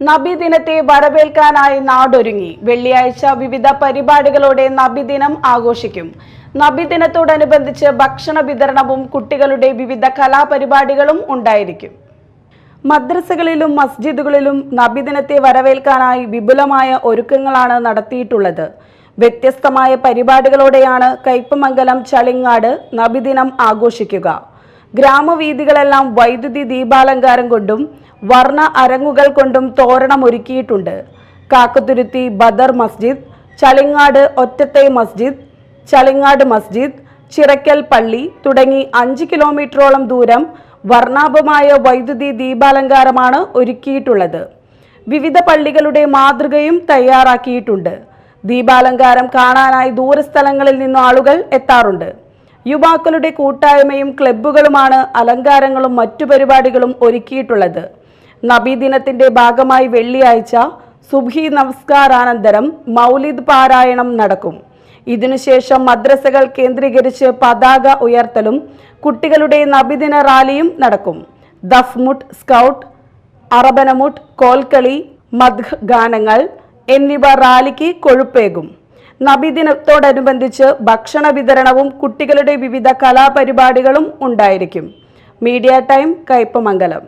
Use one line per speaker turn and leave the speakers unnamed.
നബിദിനത്തെ വരവേൽക്കാനായി നാടൊരുങ്ങി. വെള്ളിയാഴ്ച വിവിധ പരിപാടികളോടെ നബിദിനം ആഘോഷിക്കും. നബിദിനത്തോടനുബന്ധിച്ച് ഭക്ഷണ വിതരണവും കുട്ടികളുടെ വിവിധ കലാപരിപാടികളും ഉണ്ടായിരിക്കും. മദ്രസകളിലും മസ്ജിദുകളിലും നബിദിനത്തെ വരവേൽക്കാനായി വിപുലമായ ഒരുക്കങ്ങളാണ് നടത്തിയിട്ടുള്ളത്. വ്യത്യസ്തമായ പരിപാടികളോടെയാണ് കയ്പമംഗലം ചളിങ്ങാട് നബിദിനം ആഘോഷിക്കുക. ഗ്രാമവീഥികളെല്ലാം വൈദ്യുതി ദീപാലങ്കാരം കൊണ്ടും വർണ അരങ്ങുകൾ കൊണ്ടും തോരണമൊരുക്കിയിട്ടുണ്ട് കാക്കത്തുരുത്തി ബദർ മസ്ജിദ് ചളിങ്ങാട് ഒറ്റത്തെ മസ്ജിദ് ചളിങ്ങാട് മസ്ജിദ് ചിറക്കൽ പള്ളി തുടങ്ങി അഞ്ച് കിലോമീറ്ററോളം ദൂരം വർണാഭമായ വൈദ്യുതി ദീപാലങ്കാരമാണ് ഒരുക്കിയിട്ടുള്ളത്. വിവിധ പള്ളികളുടെ മാതൃകയും തയ്യാറാക്കിയിട്ടുണ്ട്. ദീപാലങ്കാരം കാണാനായി ദൂരസ്ഥലങ്ങളിൽ നിന്ന് ആളുകൾ എത്താറുണ്ട്. യുവാക്കളുടെ കൂട്ടായ്മയും ക്ലബ്ബുകളുമാണ് അലങ്കാരങ്ങളും മറ്റു പരിപാടികളും ഒരുക്കിയിട്ടുള്ളത്. നബിദിനത്തിന്റെ ഭാഗമായി വെള്ളിയാഴ്ച സുബ്ഹി നമസ്കാരാനന്തരം മൗലിദ് പാരായണം നടക്കും. ഇതിനുശേഷം മദ്രസകൾ കേന്ദ്രീകരിച്ച് പതാക ഉയർത്തലും കുട്ടികളുടെ നബിദിന റാലിയും നടക്കും. ദഫ്മുട്ട് സ്കൗട്ട് അറബനമുട്ട് കോൽക്കളി മദ്ഹ് ഗാനങ്ങൾ എന്നിവ റാലിക്ക് കൊഴുപ്പേകും. നബിദിനത്തോടനുബന്ധിച്ച് ഭക്ഷണ വിതരണവും കുട്ടികളുടെ വിവിധ കലാപരിപാടികളും ഉണ്ടായിരിക്കും. Media time Kaipamangalam.